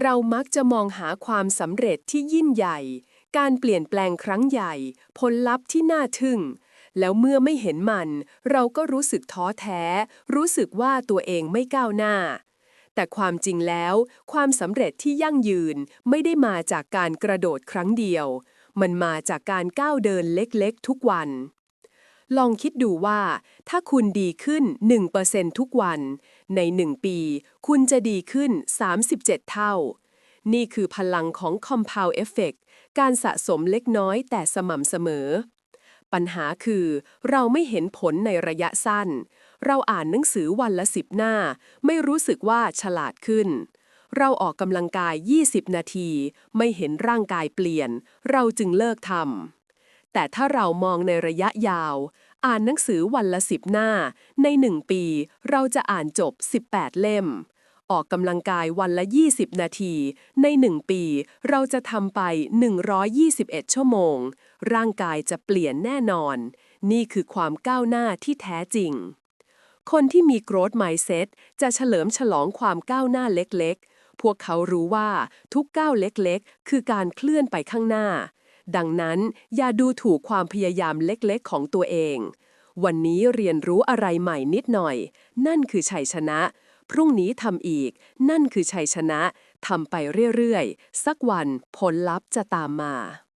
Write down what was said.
เรามักจะมองหาความสำเร็จที่ยิ่งใหญ่ การเปลี่ยนแปลงครั้งใหญ่ ผลลัพธ์ที่น่าทึ่ง แล้วเมื่อไม่เห็นมัน เราก็รู้สึกท้อแท้ รู้สึกว่าตัวเองไม่ก้าวหน้า แต่ความจริงแล้ว ความสำเร็จที่ยั่งยืนไม่ได้มาจากการกระโดดครั้งเดียว มันมาจากการก้าวเดินเล็กๆ ทุกวัน ลองคิดดูว่า ถ้าคุณดีขึ้น 1%ทุกวัน ใน 1 ปี คุณจะดีขึ้น 37 เท่า นี่คือพลังของ compound effect การสะสมเล็กน้อยแต่สม่ำเสมอ ปัญหาคือเราไม่เห็นผลในระยะสั้น เราอ่านหนังสือวันละสิบหน้า ไม่รู้สึกว่าฉลาดขึ้น เราออกกำลังกาย 20 นาที ไม่เห็นร่างกายเปลี่ยน เราจึงเลิกทำ แต่ถ้าเรามองในระยะยาว อ่านหนังสือวันละสิบหน้า ในหนึ่งปี เราจะอ่านจบ 18 เล่ม ออกกำลังกายวันละ 20 นาที ในหนึ่งปี เราจะทำไป 121 ชั่วโมง ร่างกายจะเปลี่ยนแน่นอน นี่คือความก้าวหน้าที่แท้จริง คนที่มี growth mindset จะเฉลิมฉลองความก้าวหน้าเล็กๆ พวกเขารู้ว่าทุกก้าวเล็กๆ คือการเคลื่อนไปข้างหน้า ดังนั้นอย่าดูถูกความพยายามเล็กๆ ของตัวเอง วันนี้เรียนรู้อะไรใหม่นิดหน่อย นั่นคือชัยชนะ พรุ่งนี้ทำอีก นั่นคือชัยชนะทำไปเรื่อยๆ สักวันผลลัพธ์จะตามมา